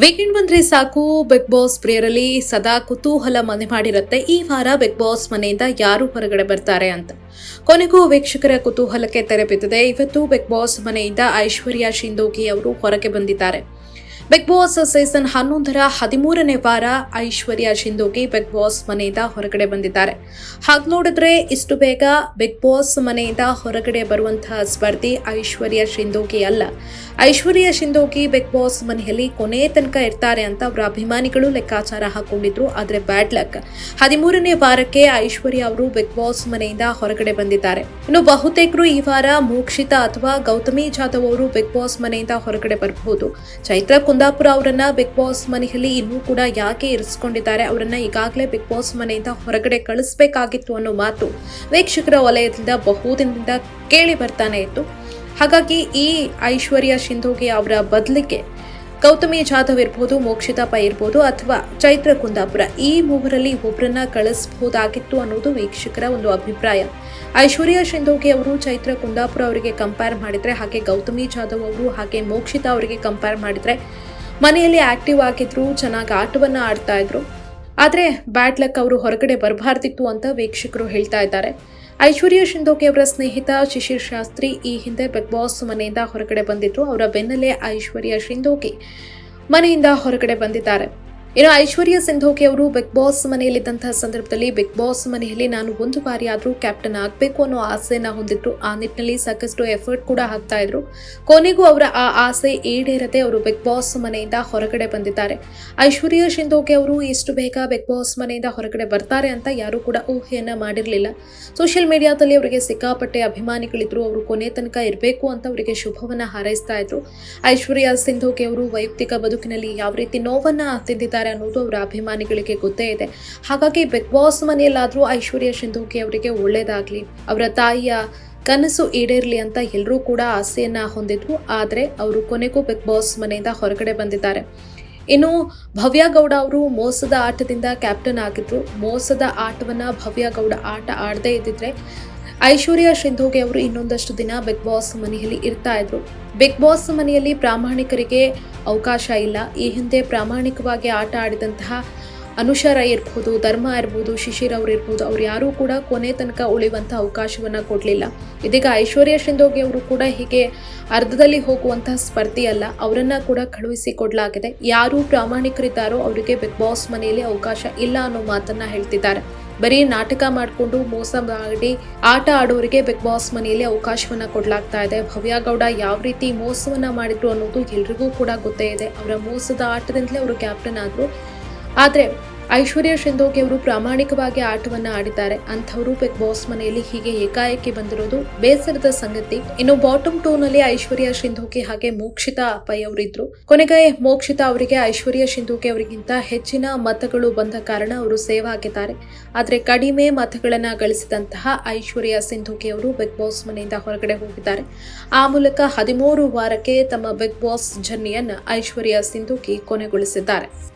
Weekend ಬಂದ್ರೆ ಸಾಕು. Big boss ಪ್ರಿಯರಲ್ಲಿ ಸದಾ ಕುತೂಹಲ ಮನೆ ಮಾಡಿರುತ್ತೆ. ಈ ವಾರ ಬಿಗ್ ಬಾಸ್ ಮನೆಯಿಂದ ಯಾರು ಹೊರಗಡೆ ಬರ್ತಾರೆ ಅಂತ. ಕೊನೆಗೂ ವೀಕ್ಷಕರ ಕುತೂಹಲಕ್ಕೆ ತೆರೆ ಬಿದ್ದಿದೆ. ಇವತ್ತು ಬಿಗ್ ಬಾಸ್ ಮನೆಯಿಂದ ಐಶ್ವರ್ಯ ಶಿಂದೋಗಿ ಅವರು ಹೊರಗೆ ಬಂದಿದ್ದಾರೆ. ಬಿಗ್ ಬಾಸ್ ಸೀಸನ್ ಹನ್ನೊಂದರ ಹದಿಮೂರನೇ ವಾರ ಐಶ್ವರ್ಯ ಶಿಂದೋಗಿ ಬಿಗ್ ಬಾಸ್ ಮನೆಯಿಂದ ಹೊರಗಡೆ ಬಂದಿದ್ದಾರೆ. ಹಾಗೆ ನೋಡಿದ್ರೆ ಇಷ್ಟು ಬೇಗ ಬಿಗ್ ಬಾಸ್ ಮನೆಯಿಂದ ಹೊರಗಡೆ ಬರುವಂತಹ ಸ್ಪರ್ಧಿ ಐಶ್ವರ್ಯ ಶಿಂದೋಗಿ ಅಲ್ಲ. ಐಶ್ವರ್ಯ ಶಿಂದೋಗಿ ಬಿಗ್ ಬಾಸ್ ಮನೆಯಲ್ಲಿ ಕೊನೆ ತನಕ ಇರ್ತಾರೆ ಅಂತ ಅವರ ಅಭಿಮಾನಿಗಳು ಲೆಕ್ಕಾಚಾರ ಹಾಕೊಂಡಿದ್ರು, ಆದರೆ ಬ್ಯಾಡ್ ಲಕ್ ಹದಿಮೂರನೇ ವಾರಕ್ಕೆ ಐಶ್ವರ್ಯ ಅವರು ಬಿಗ್ ಬಾಸ್ ಮನೆಯಿಂದ ಹೊರಗಡೆ ಬಂದಿದ್ದಾರೆ. ಇನ್ನು ಬಹುತೇಕರು ಈ ವಾರ ಮೋಕ್ಷಿತ ಅಥವಾ ಗೌತಮಿ ಜಾಧವ್ ಅವರು ಬಿಗ್ ಬಾಸ್ ಮನೆಯಿಂದ ಹೊರಗಡೆ ಬರಬಹುದು. ಚೈತ್ರ ಕುಂದಾಪುರ ಅವರನ್ನ ಬಿಗ್ ಬಾಸ್ ಮನೆಯಲ್ಲಿ ಇನ್ನೂ ಕೂಡ ಯಾಕೆ ಇರಿಸಿಕೊಂಡಿದ್ದಾರೆ? ಅವರನ್ನ ಈಗಾಗಲೇ ಬಿಗ್ ಬಾಸ್ ಮನೆಯಿಂದ ಹೊರಗಡೆ ಕಳಿಸ್ಬೇಕಾಗಿತ್ತು ಅನ್ನೋ ಮಾತು ವೀಕ್ಷಕರ ವಲಯದಿಂದ ಬಹುದಿನದಿಂದ ಕೇಳಿ ಬರ್ತಾನೆ ಇತ್ತು. ಹಾಗಾಗಿ ಈ ಐಶ್ವರ್ಯ ಸಿಂಧೋಗೆ ಅವರ ಬದಲಿಗೆ ಗೌತಮಿ ಜಾಧವ್ ಇರ್ಬೋದು ಮೋಕ್ಷಿತಾ ಪೈ ಇರ್ಬೋದು ಅಥವಾ ಚೈತ್ರ ಕುಂದಾಪುರ ಈ ಮೂವರಲ್ಲಿ ಒಬ್ಬರನ್ನ ಕಳಿಸಬಹುದಾಗಿತ್ತು ಅನ್ನೋದು ವೀಕ್ಷಕರ ಒಂದು ಅಭಿಪ್ರಾಯ. ಐಶ್ವರ್ಯ ಶಿಂಧೋಗೆ ಅವರು ಚೈತ್ರ ಕುಂದಾಪುರ ಅವರಿಗೆ ಕಂಪೇರ್ ಮಾಡಿದ್ರೆ, ಹಾಗೆ ಗೌತಮಿ ಜಾಧವ್ ಅವರು ಹಾಗೆ ಮೋಕ್ಷಿತಾ ಅವರಿಗೆ ಕಂಪೇರ್ ಮಾಡಿದ್ರೆ ಮನೆಯಲ್ಲಿ ಆಕ್ಟಿವ್ ಆಗಿದ್ರು, ಚೆನ್ನಾಗಿ ಆಟವನ್ನ ಆಡ್ತಾ ಇದ್ರು. ಆದರೆ ಬ್ಯಾಡ್ ಲಕ್ ಅವರು ಹೊರಗಡೆ ಬರಬಾರ್ದಿತ್ತು ಅಂತ ವೀಕ್ಷಕರು ಹೇಳ್ತಾ ಇದ್ದಾರೆ. ಐಶ್ವರ್ಯ ಶಿಂದೋಕೆ ಅವರ ಸ್ನೇಹಿತ ಶಿಶಿರ್ ಶಾಸ್ತ್ರಿ ಈ ಹಿಂದೆ ಬಿಗ್ ಬಾಸ್ ಮನೆಯಿಂದ ಹೊರಗಡೆ ಬಂದಿದ್ರು. ಅವರ ಬೆನ್ನಲ್ಲೇ ಐಶ್ವರ್ಯ ಶಿಂದೋಕೆ ಮನೆಯಿಂದ ಹೊರಗಡೆ ಬಂದಿದ್ದಾರೆ. ಇನ್ನು ಐಶ್ವರ್ಯ ಸಿಂಧೋಕೆ ಅವರು ಬಿಗ್ ಬಾಸ್ ಮನೆಯಲ್ಲಿದ್ದಂತಹ ಸಂದರ್ಭದಲ್ಲಿ ಬಿಗ್ ಬಾಸ್ ಮನೆಯಲ್ಲಿ ನಾನು ಒಂದು ಬಾರಿ ಆದರೂ ಕ್ಯಾಪ್ಟನ್ ಆಗಬೇಕು ಅನ್ನೋ ಆಸೆನ ಹೊಂದಿದ್ರು. ಆ ನಿಟ್ಟಿನಲ್ಲಿ ಸಾಕಷ್ಟು ಎಫರ್ಟ್ ಕೂಡ ಹಾಕ್ತಾ ಇದ್ರು. ಕೊನೆಗೂ ಅವರ ಆ ಆಸೆ ಈಡೇರದೆ ಅವರು ಬಿಗ್ ಬಾಸ್ ಮನೆಯಿಂದ ಹೊರಗಡೆ ಬಂದಿದ್ದಾರೆ. ಐಶ್ವರ್ಯ ಸಿಂಧೋಕೆ ಅವರು ಇಷ್ಟು ಬೇಗ ಬಿಗ್ ಬಾಸ್ ಮನೆಯಿಂದ ಹೊರಗಡೆ ಬರ್ತಾರೆ ಅಂತ ಯಾರೂ ಕೂಡ ಊಹೆಯನ್ನ ಮಾಡಿರಲಿಲ್ಲ. ಸೋಷಿಯಲ್ ಮೀಡಿಯಾದಲ್ಲಿ ಅವರಿಗೆ ಸಿಕ್ಕಾಪಟ್ಟೆ ಅಭಿಮಾನಿಗಳಿದ್ರು. ಅವರು ಕೊನೆ ತನಕ ಇರಬೇಕು ಅಂತ ಅವರಿಗೆ ಶುಭವನ್ನ ಹಾರೈಸ್ತಾ ಇದ್ರು. ಐಶ್ವರ್ಯ ಸಿಂಧೋಕೆ ಅವರು ವೈಯಕ್ತಿಕ ಬದುಕಿನಲ್ಲಿ ಯಾವ ರೀತಿ ನೋವನ್ನು ತಿಂದಿದ್ದಾರೆ ಅನ್ನೋದು ಅವರ ಅಭಿಮಾನಿಗಳಿಗೆ ಗೊತ್ತೇ ಇದೆ. ಹಾಗಾಗಿ ಬಿಗ್ ಬಾಸ್ ಮನೆಯಲ್ಲಾದರೂ ಐಶ್ವರ್ಯ ಸಿಂಧೂಕಿ ಅವರಿಗೆ ಒಳ್ಳೇದಾಗ್ಲಿ, ಅವರ ತಾಯಿಯ ಕನಸು ಈಡೇರಲಿ ಅಂತ ಎಲ್ಲರೂ ಕೂಡ ಆಸೆಯನ್ನ ಹೊಂದಿದ್ರು. ಆದರೆ ಅವರು ಕೊನೆಗೂ ಬಿಗ್ ಬಾಸ್ ಮನೆಯಿಂದ ಹೊರಗಡೆ ಬಂದಿದ್ದಾರೆ. ಇನ್ನು ಭವ್ಯ ಗೌಡ ಅವರು ಮೋಸದ ಆಟದಿಂದ ಕ್ಯಾಪ್ಟನ್ ಆಗಿದ್ರು. ಮೋಸದ ಆಟವನ್ನು ಭವ್ಯ ಗೌಡ ಆಟ ಆಡದೇ ಇದ್ದಿದ್ರೆ ಐಶ್ವರ್ಯ ಶಿಂಧೋಗೆ ಅವರು ಇನ್ನೊಂದಷ್ಟು ದಿನ ಬಿಗ್ ಬಾಸ್ ಮನೆಯಲ್ಲಿ ಇರ್ತಾ ಇದ್ರು. ಬಿಗ್ ಬಾಸ್ ಮನೆಯಲ್ಲಿ ಪ್ರಾಮಾಣಿಕರಿಗೆ ಅವಕಾಶ ಇಲ್ಲ. ಈ ಹಿಂದೆ ಪ್ರಾಮಾಣಿಕವಾಗಿ ಆಟ ಆಡಿದಂತಹ ಅನುಷರ ಇರ್ಬೋದು, ಧರ್ಮ ಇರ್ಬೋದು, ಶಿಶಿರ್ ಅವರು ಇರ್ಬೋದು, ಅವ್ರು ಯಾರೂ ಕೂಡ ಕೊನೆ ತನಕ ಉಳಿಯುವಂಥ ಅವಕಾಶವನ್ನ ಕೊಡಲಿಲ್ಲ. ಇದೀಗ ಐಶ್ವರ್ಯ ಶಿಂದೋಗಿ ಅವರು ಕೂಡ ಹೀಗೆ ಅರ್ಧದಲ್ಲಿ ಹೋಗುವಂತಹ ಸ್ಪರ್ಧಿ ಅಲ್ಲ ಅವರನ್ನ ಕೂಡ ಕಳುಹಿಸಿ ಕೊಡಲಾಗಿದೆ. ಯಾರು ಪ್ರಾಮಾಣಿಕರಿದ್ದಾರೋ ಅವರಿಗೆ ಬಿಗ್ ಬಾಸ್ ಮನೆಯಲ್ಲಿ ಅವಕಾಶ ಇಲ್ಲ ಅನ್ನೋ ಮಾತನ್ನ ಹೇಳ್ತಿದ್ದಾರೆ. ಬರೀ ನಾಟಕ ಮಾಡಿಕೊಂಡು ಮೋಸ ಮಾಡಿ ಆಟ ಆಡೋರಿಗೆ ಬಿಗ್ ಬಾಸ್ ಮನೆಯಲ್ಲಿ ಅವಕಾಶವನ್ನ ಕೊಡಲಾಗ್ತಾ ಇದೆ. ಭವ್ಯ ಗೌಡ ಯಾವ ರೀತಿ ಮೋಸವನ್ನ ಮಾಡಿದ್ರು ಅನ್ನೋದು ಎಲ್ರಿಗೂ ಕೂಡ ಗೊತ್ತೇ ಇದೆ. ಅವರ ಮೋಸದ ಆಟದಿಂದಲೇ ಅವರು ಕ್ಯಾಪ್ಟನ್ ಆದರು. ಆದ್ರೆ ಐಶ್ವರ್ಯ ಶೆಂದೋಗಿ ಅವರು ಪ್ರಾಮಾಣಿಕವಾಗಿ ಆಟವನ್ನ ಆಡಿದ್ದಾರೆ. ಅಂಥವರು ಬಿಗ್ ಬಾಸ್ ಮನೆಯಲ್ಲಿ ಹೀಗೆ ಏಕಾಏಕಿ ಬಂದಿರೋದು ಬೇಸರದ ಸಂಗತಿ. ಇನ್ನು ಬಾಟಮ್ ಟೂ ನಲ್ಲಿ ಐಶ್ವರ್ಯ ಶಿಂಧೋಕೆ ಹಾಗೆ ಮೋಕ್ಷಿತಾ ಪೈ ಅವರಿದ್ರು. ಕೊನೆಗೆ ಮೋಕ್ಷಿತಾ ಅವರಿಗೆ ಐಶ್ವರ್ಯ ಶಿಂಧೋಕೆ ಅವರಿಗಿಂತ ಹೆಚ್ಚಿನ ಮತಗಳು ಬಂದ ಕಾರಣ ಅವರು ಸೇವ್ ಆಗಿದ್ದಾರೆ. ಆದ್ರೆ ಕಡಿಮೆ ಮತಗಳನ್ನ ಗಳಿಸಿದಂತಹ ಐಶ್ವರ್ಯ ಸಿಂಧೂಕಿ ಅವರು ಬಿಗ್ ಬಾಸ್ ಮನೆಯಿಂದ ಹೊರಗಡೆ ಹೋಗಿದ್ದಾರೆ. ಆ ಮೂಲಕ ಹದಿಮೂರು ವಾರಕ್ಕೆ ತಮ್ಮ ಬಿಗ್ ಬಾಸ್ ಜರ್ನಿಯನ್ನ ಐಶ್ವರ್ಯ ಸಿಂಧೂಕಿ ಕೊನೆಗೊಳಿಸಿದ್ದಾರೆ.